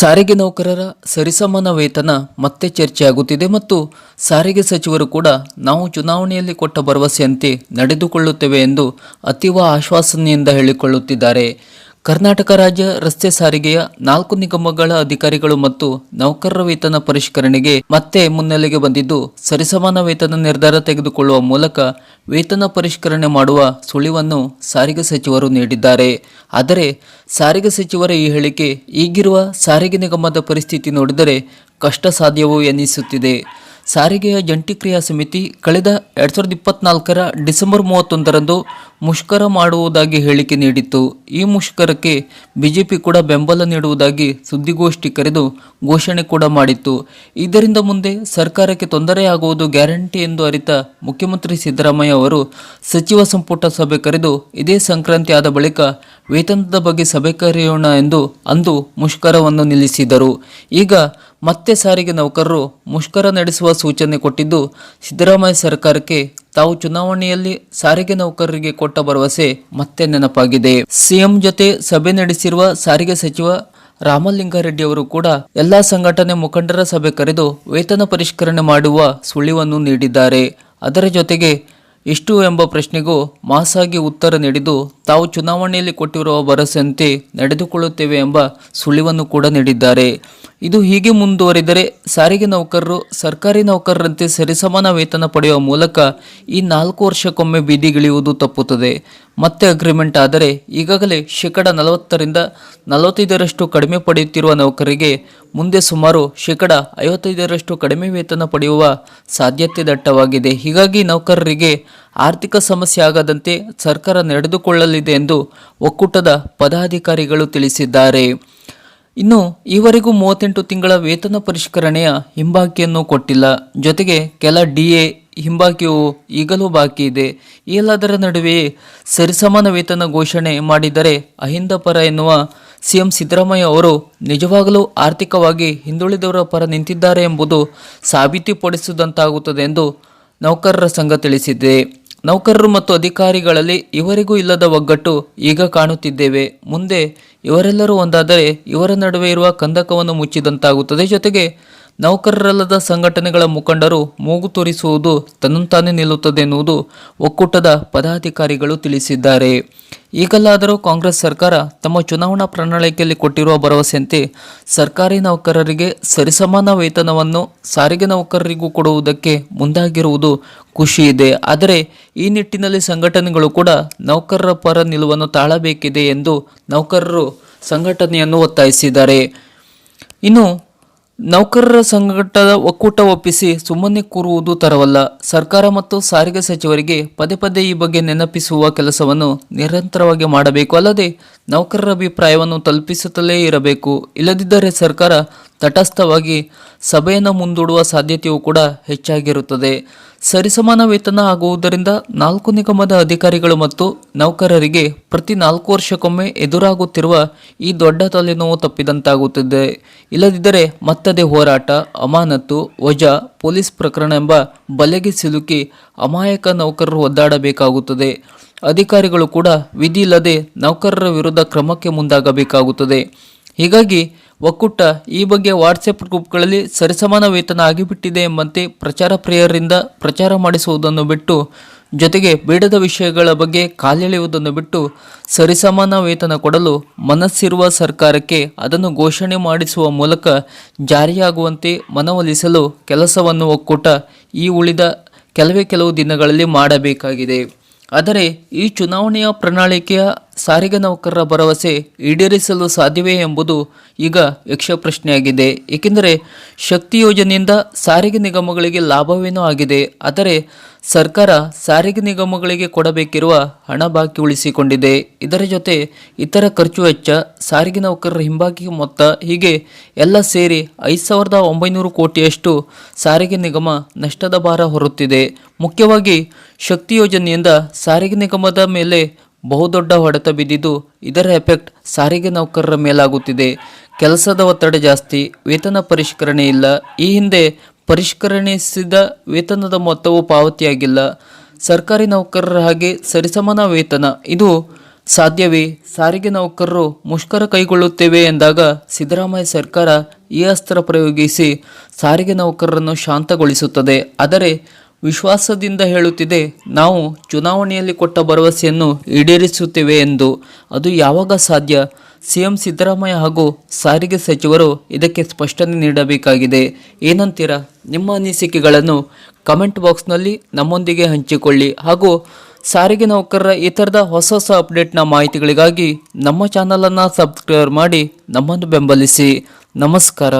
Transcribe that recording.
ಸಾರಿಗೆ ನೌಕರರ ಸರಿಸಮಾನ ವೇತನ ಮತ್ತೆ ಚರ್ಚೆಯಾಗುತ್ತಿದೆ ಮತ್ತು ಸಾರಿಗೆ ಸಚಿವರು ಕೂಡ ನಾವು ಚುನಾವಣೆಯಲ್ಲಿ ಕೊಟ್ಟ ಭರವಸೆಯಂತೆ ನಡೆದುಕೊಳ್ಳುತ್ತೇವೆ ಎಂದು ಅತೀವ ಆಶ್ವಾಸನೆಯಿಂದ ಹೇಳಿಕೊಳ್ಳುತ್ತಿದ್ದಾರೆ. ಕರ್ನಾಟಕ ರಾಜ್ಯ ರಸ್ತೆ ಸಾರಿಗೆಯ ನಾಲ್ಕು ನಿಗಮಗಳ ಅಧಿಕಾರಿಗಳು ಮತ್ತು ನೌಕರರ ವೇತನ ಪರಿಷ್ಕರಣೆಗೆ ಮತ್ತೆ ಮುನ್ನೆಲೆಗೆ ಬಂದಿದ್ದು, ಸರಿಸಮಾನ ವೇತನ ನಿರ್ಧಾರ ತೆಗೆದುಕೊಳ್ಳುವ ಮೂಲಕ ವೇತನ ಪರಿಷ್ಕರಣೆ ಮಾಡುವ ಸುಳಿವನ್ನು ಸಾರಿಗೆ ಸಚಿವರು ನೀಡಿದ್ದಾರೆ. ಆದರೆ, ಸಾರಿಗೆ ಸಚಿವರ ಈ ಹೇಳಿಕೆ ಈಗಿರುವ ಸಾರಿಗೆ ನಿಗಮದ ಪರಿಸ್ಥಿತಿ ನೋಡಿದರೆ ಕಷ್ಟ ಸಾಧ್ಯವೂ ಎನ್ನಿಸುತ್ತಿದೆ ಸಾರಿಗೆಯ ಜಂಟಿ ಕ್ರಿಯಾ ಸಮಿತಿ ಕಳೆದ ಎರಡ್ ಸಾವಿರದ ಇಪ್ಪತ್ನಾಲ್ಕರ ಡಿಸೆಂಬರ್ ಮೂವತ್ತೊಂದರಂದು ಮುಷ್ಕರ ಮಾಡುವುದಾಗಿ ಹೇಳಿಕೆ ನೀಡಿತ್ತು. ಈ ಮುಷ್ಕರಕ್ಕೆ ಬಿಜೆಪಿ ಕೂಡ ಬೆಂಬಲ ನೀಡುವುದಾಗಿ ಸುದ್ದಿಗೋಷ್ಠಿ ಕರೆದು ಘೋಷಣೆ ಕೂಡ ಮಾಡಿತ್ತು. ಇದರಿಂದ ಮುಂದೆ ಸರ್ಕಾರಕ್ಕೆ ತೊಂದರೆಯಾಗುವುದು ಗ್ಯಾರಂಟಿ ಎಂದು ಅರಿತ ಮುಖ್ಯಮಂತ್ರಿ ಸಿದ್ದರಾಮಯ್ಯ ಅವರು ಸಚಿವ ಸಂಪುಟ ಸಭೆ ಕರೆದು ಇದೇ ಸಂಕ್ರಾಂತಿ ಆದ ಬಳಿಕ ವೇತನದ ಬಗ್ಗೆ ಸಭೆ ಕರೆಯೋಣ ಎಂದು ಅಂದು ಮುಷ್ಕರವನ್ನು ನಿಲ್ಲಿಸಿದರು. ಈಗ ಮತ್ತೆ ಸಾರಿಗೆ ನೌಕರರು ಮುಷ್ಕರ ನಡೆಸುವ ಸೂಚನೆ ಕೊಟ್ಟಿದ್ದು ಸಿದ್ದರಾಮಯ್ಯ ಸರ್ಕಾರಕ್ಕೆ ತಾವು ಚುನಾವಣೆಯಲ್ಲಿ ಸಾರಿಗೆ ನೌಕರರಿಗೆ ಕೊಟ್ಟ ಭರವಸೆ ಮತ್ತೆ ನೆನಪಾಗಿದೆ. ಸಿಎಂ ಜೊತೆ ಸಭೆ ನಡೆಸಿರುವ ಸಾರಿಗೆ ಸಚಿವ ರಾಮಲಿಂಗಾರೆಡ್ಡಿ ಅವರು ಕೂಡ ಎಲ್ಲಾ ಸಂಘಟನೆ ಮುಖಂಡರ ಸಭೆ ಕರೆದು ವೇತನ ಪರಿಷ್ಕರಣೆ ಮಾಡುವ ಸುಳಿವನ್ನು ನೀಡಿದ್ದಾರೆ. ಅದರ ಜೊತೆಗೆ ಎಷ್ಟು ಎಂಬ ಪ್ರಶ್ನೆಗೂ ಮಾಸಾಗಿ ಉತ್ತರ ನೀಡಿದ್ದು ತಾವು ಚುನಾವಣೆಯಲ್ಲಿ ಕೊಟ್ಟಿರುವ ಭರವಸೆಯಂತೆ ನಡೆದುಕೊಳ್ಳುತ್ತೇವೆ ಎಂಬ ಸುಳಿವನ್ನು ಕೂಡ ನೀಡಿದ್ದಾರೆ. ಇದು ಹೀಗೆ ಮುಂದುವರಿದರೆ ಸಾರಿಗೆ ನೌಕರರು ಸರ್ಕಾರಿ ನೌಕರರಂತೆ ಸರಿಸಮಾನ ವೇತನ ಪಡೆಯುವ ಮೂಲಕ ಈ ನಾಲ್ಕು ವರ್ಷಕ್ಕೊಮ್ಮೆ ಬೀದಿಗಿಳಿಯುವುದು ತಪ್ಪುತ್ತದೆ. ಮತ್ತೆ ಅಗ್ರಿಮೆಂಟ್ ಆದರೆ ಈಗಾಗಲೇ ಶೇಕಡ ನಲವತ್ತರಿಂದ ನಲವತ್ತೈದರಷ್ಟು ಕಡಿಮೆ ಪಡೆಯುತ್ತಿರುವ ನೌಕರರಿಗೆ ಮುಂದೆ ಸುಮಾರು ಶೇಕಡ ಐವತ್ತೈದರಷ್ಟು ಕಡಿಮೆ ವೇತನ ಪಡೆಯುವ ಸಾಧ್ಯತೆ ದಟ್ಟವಾಗಿದೆ. ಹೀಗಾಗಿ ನೌಕರರಿಗೆ ಆರ್ಥಿಕ ಸಮಸ್ಯೆ ಆಗದಂತೆ ಸರ್ಕಾರ ನಡೆದುಕೊಳ್ಳಲಿದೆ ಎಂದು ಒಕ್ಕೂಟದ ಪದಾಧಿಕಾರಿಗಳು ತಿಳಿಸಿದ್ದಾರೆ. ಇನ್ನು ಈವರೆಗೂ ಮೂವತ್ತೆಂಟು ತಿಂಗಳ ವೇತನ ಪರಿಷ್ಕರಣೆಯ ಹಿಂಬಾಕಿಯನ್ನು ಕೊಟ್ಟಿಲ್ಲ. ಜೊತೆಗೆ ಕೆಲ ಡಿಎ ಹಿಂಬಾಕಿಯು ಈಗಲೂ ಬಾಕಿ ಇದೆ. ಎಲ್ಲದರ ನಡುವೆ ಸರಿಸಮಾನ ವೇತನ ಘೋಷಣೆ ಮಾಡಿದರೆ ಅಹಿಂದ ಪರ ಎನ್ನುವ ಸಿಎಂ ಸಿದ್ದರಾಮಯ್ಯ ಅವರು ನಿಜವಾಗಲೂ ಆರ್ಥಿಕವಾಗಿ ಹಿಂದುಳಿದವರ ಪರ ನಿಂತಿದ್ದಾರೆ ಎಂಬುದು ಸಾಬೀತುಪಡಿಸಿದಂತಾಗುತ್ತದೆ ಎಂದು ನೌಕರರ ಸಂಘ ತಿಳಿಸಿದೆ. ನೌಕರರು ಮತ್ತು ಅಧಿಕಾರಿಗಳಲ್ಲಿ ಇವರಿಗೂ ಇಲ್ಲದ ಒಗ್ಗಟ್ಟು ಈಗ ಕಾಣುತ್ತಿದ್ದೇವೆ. ಮುಂದೆ ಇವರೆಲ್ಲರೂ ಒಂದಾದರೆ ಇವರ ನಡುವೆ ಇರುವ ಕಂದಕವನ್ನು ಮುಚ್ಚಿದಂತಾಗುತ್ತದೆ. ಜೊತೆಗೆ ನೌಕರರಲ್ಲದ ಸಂಘಟನೆಗಳ ಮುಖಂಡರು ಮೂಗು ತೋರಿಸುವುದು ತನ್ನಂತಾನೇ ನಿಲ್ಲುತ್ತದೆ ಎನ್ನುವುದು ಒಕ್ಕೂಟದ ಪದಾಧಿಕಾರಿಗಳು ತಿಳಿಸಿದ್ದಾರೆ. ಈಗಲಾದರೂ ಕಾಂಗ್ರೆಸ್ ಸರ್ಕಾರ ತಮ್ಮ ಚುನಾವಣಾ ಪ್ರಣಾಳಿಕೆಯಲ್ಲಿ ಕೊಟ್ಟಿರುವ ಭರವಸೆಯಂತೆ ಸರ್ಕಾರಿ ನೌಕರರಿಗೆ ಸರಿಸಮಾನ ವೇತನವನ್ನು ಸಾರಿಗೆ ನೌಕರರಿಗೂ ಕೊಡುವುದಕ್ಕೆ ಮುಂದಾಗಿರುವುದು ಖುಷಿ ಇದೆ ಆದರೆ ಈ ನಿಟ್ಟಿನಲ್ಲಿ ಸಂಘಟನೆಗಳು ಕೂಡ ನೌಕರರ ಪರ ನಿಲುವನ್ನು ತಾಳಬೇಕಿದೆ ಎಂದು ನೌಕರರು ಸಂಘಟನೆಯನ್ನು ಒತ್ತಾಯಿಸಿದ್ದಾರೆ. ಇನ್ನು ನೌಕರರ ಸಂಘಟದ ಒಕ್ಕೂಟ ಒಪ್ಪಿಸಿ ಸುಮ್ಮನೆ ಕೂರುವುದು ತರವಲ್ಲ. ಸರ್ಕಾರ ಮತ್ತು ಸಾರಿಗೆ ಸಚಿವರಿಗೆ ಪದೇ ಪದೇ ಈ ಬಗ್ಗೆ ನೆನಪಿಸುವ ಕೆಲಸವನ್ನು ನಿರಂತರವಾಗಿ ಮಾಡಬೇಕು. ಅಲ್ಲದೆ ನೌಕರರ ಅಭಿಪ್ರಾಯವನ್ನು ತಲುಪಿಸುತ್ತಲೇ ಇರಬೇಕು. ಇಲ್ಲದಿದ್ದರೆ ಸರ್ಕಾರ ತಟಸ್ಥವಾಗಿ ಸಭೆಯನ್ನು ಮುಂದೂಡುವ ಸಾಧ್ಯತೆಯೂ ಕೂಡ ಹೆಚ್ಚಾಗಿರುತ್ತದೆ. ಸರಿಸಮಾನ ವೇತನ ಆಗುವುದರಿಂದ ನಾಲ್ಕು ನಿಗಮದ ಅಧಿಕಾರಿಗಳು ಮತ್ತು ನೌಕರರಿಗೆ ಪ್ರತಿ ನಾಲ್ಕು ವರ್ಷಕ್ಕೊಮ್ಮೆ ಎದುರಾಗುತ್ತಿರುವ ಈ ದೊಡ್ಡ ತಲೆನೋವು ತಪ್ಪಿದಂತಾಗುತ್ತದೆ. ಇಲ್ಲದಿದ್ದರೆ ಮತ್ತದೇ ಹೋರಾಟ ಅಮಾನತು ವಜಾ, ಪೊಲೀಸ್ ಪ್ರಕರಣ ಎಂಬ ಬಲೆಗೆ ಸಿಲುಕಿ ಅಮಾಯಕ ನೌಕರರು ಒದ್ದಾಡಬೇಕಾಗುತ್ತದೆ. ಅಧಿಕಾರಿಗಳು ಕೂಡ ವಿಧಿ ಇಲ್ಲದೆ ನೌಕರರ ವಿರುದ್ಧ ಕ್ರಮಕ್ಕೆ ಮುಂದಾಗಬೇಕಾಗುತ್ತದೆ. ಹೀಗಾಗಿ ಒಕ್ಕೂಟ ಈ ಬಗ್ಗೆ ವಾಟ್ಸಪ್ ಗ್ರೂಪ್ಗಳಲ್ಲಿ ಸರಿಸಮಾನ ವೇತನ ಆಗಿಬಿಟ್ಟಿದೆ ಎಂಬಂತೆ ಪ್ರಚಾರ ಪ್ರಿಯರಿಂದ ಪ್ರಚಾರ ಮಾಡಿಸುವುದನ್ನು ಬಿಟ್ಟು, ಜೊತೆಗೆ ಬೇಡದ ವಿಷಯಗಳ ಬಗ್ಗೆ ಕಾಲೆಳೆಯುವುದನ್ನು ಬಿಟ್ಟು ಸರಿಸಮಾನ ವೇತನ ಕೊಡಲು ಮನಸ್ಸಿರುವ ಸರ್ಕಾರಕ್ಕೆ ಅದನ್ನು ಘೋಷಣೆ ಮಾಡಿಸುವ ಮೂಲಕ ಜಾರಿಯಾಗುವಂತೆ ಮನವೊಲಿಸಲು ಕೆಲಸವನ್ನು ಒಕ್ಕೂಟ ಈ ಉಳಿದ ಕೆಲವೇ ಕೆಲವು ದಿನಗಳಲ್ಲಿ ಮಾಡಬೇಕಾಗಿದೆ. ಆದರೆ ಈ ಚುನಾವಣೆಯ ಪ್ರಣಾಳಿಕೆಯ ಸಾರಿಗೆ ನೌಕರರ ಭರವಸೆ ಈಡೇರಿಸಲು ಸಾಧ್ಯವೇ ಎಂಬುದು ಈಗ ಯಕ್ಷಪ್ರಶ್ನೆಯಾಗಿದೆ ಏಕೆಂದರೆ ಶಕ್ತಿ ಯೋಜನೆಯಿಂದ ಸಾರಿಗೆ ನಿಗಮಗಳಿಗೆ ಲಾಭವೇನೂ ಆಗಿದೆ. ಆದರೆ ಸರ್ಕಾರ ಸಾರಿಗೆ ನಿಗಮಗಳಿಗೆ ಕೊಡಬೇಕಿರುವ ಹಣ ಬಾಕಿ ಉಳಿಸಿಕೊಂಡಿದೆ. ಇದರ ಜೊತೆ ಇತರ ಖರ್ಚು ವೆಚ್ಚ, ಸಾರಿಗೆ ನೌಕರರ ಹಿಂಬಾಕಿ ಮೊತ್ತ ಹೀಗೆ ಎಲ್ಲ ಸೇರಿ ಐದು ಸಾವಿರದ ಒಂಬೈನೂರು ಕೋಟಿಯಷ್ಟು ಸಾರಿಗೆ ನಿಗಮ ನಷ್ಟದ ಭಾರ ಹೊರುತ್ತಿದೆ. ಮುಖ್ಯವಾಗಿ ಶಕ್ತಿ ಯೋಜನೆಯಿಂದ ಸಾರಿಗೆ ನಿಗಮದ ಮೇಲೆ ಬಹುದೊಡ್ಡ ಹೊಡೆತ ಬಿದ್ದಿದ್ದು ಇದರ ಎಫೆಕ್ಟ್ ಸಾರಿಗೆ ನೌಕರರ ಮೇಲಾಗುತ್ತಿದೆ. ಕೆಲಸದ ಒತ್ತಡ ಜಾಸ್ತಿ, ವೇತನ ಪರಿಷ್ಕರಣೆ ಇಲ್ಲ. ಈ ಹಿಂದೆ ಪರಿಷ್ಕರಣಿಸಿದ ವೇತನದ ಮೊತ್ತವು ಪಾವತಿಯಾಗಿಲ್ಲ. ಸರ್ಕಾರಿ ನೌಕರರ ಹಾಗೆ ಸರಿಸಮಾನ ವೇತನ. ಇದು ಸಾಧ್ಯವೇ? ಸಾರಿಗೆ ನೌಕರರು ಮುಷ್ಕರ ಕೈಗೊಳ್ಳುತ್ತೇವೆ ಎಂದಾಗ ಸಿದ್ದರಾಮಯ್ಯ ಸರ್ಕಾರ ಈ ಅಸ್ತ್ರ ಪ್ರಯೋಗಿಸಿ ಸಾರಿಗೆ ನೌಕರರನ್ನು ಶಾಂತಗೊಳಿಸುತ್ತದೆ. ಆದರೆ ವಿಶ್ವಾಸದಿಂದ ಹೇಳುತ್ತಿದೆ, ನಾವು ಚುನಾವಣೆಯಲ್ಲಿ ಕೊಟ್ಟ ಭರವಸೆಯನ್ನು ಈಡೇರಿಸುತ್ತೇವೆ ಎಂದು. ಅದು ಯಾವಾಗ ಸಾಧ್ಯ? ಸಿಎಂ ಸಿದ್ದರಾಮಯ್ಯ ಹಾಗೂ ಸಾರಿಗೆ ಸಚಿವರು ಇದಕ್ಕೆ ಸ್ಪಷ್ಟನೆ ನೀಡಬೇಕಾಗಿದೆ. ಏನಂತೀರಾ? ನಿಮ್ಮ ಅನಿಸಿಕೆಗಳನ್ನು ಕಮೆಂಟ್ ಬಾಕ್ಸ್ನಲ್ಲಿ ನಮ್ಮೊಂದಿಗೆ ಹಂಚಿಕೊಳ್ಳಿ ಹಾಗೂ ಸಾರಿಗೆ ನೌಕರರ ಈ ಥರದ ಹೊಸ ಹೊಸ ಅಪ್ಡೇಟ್ನ ಮಾಹಿತಿಗಳಿಗಾಗಿ ನಮ್ಮ ಚಾನಲನ್ನು ಸಬ್ಸ್ಕ್ರೈಬ್ ಮಾಡಿ ನಮ್ಮನ್ನು ಬೆಂಬಲಿಸಿ. ನಮಸ್ಕಾರ.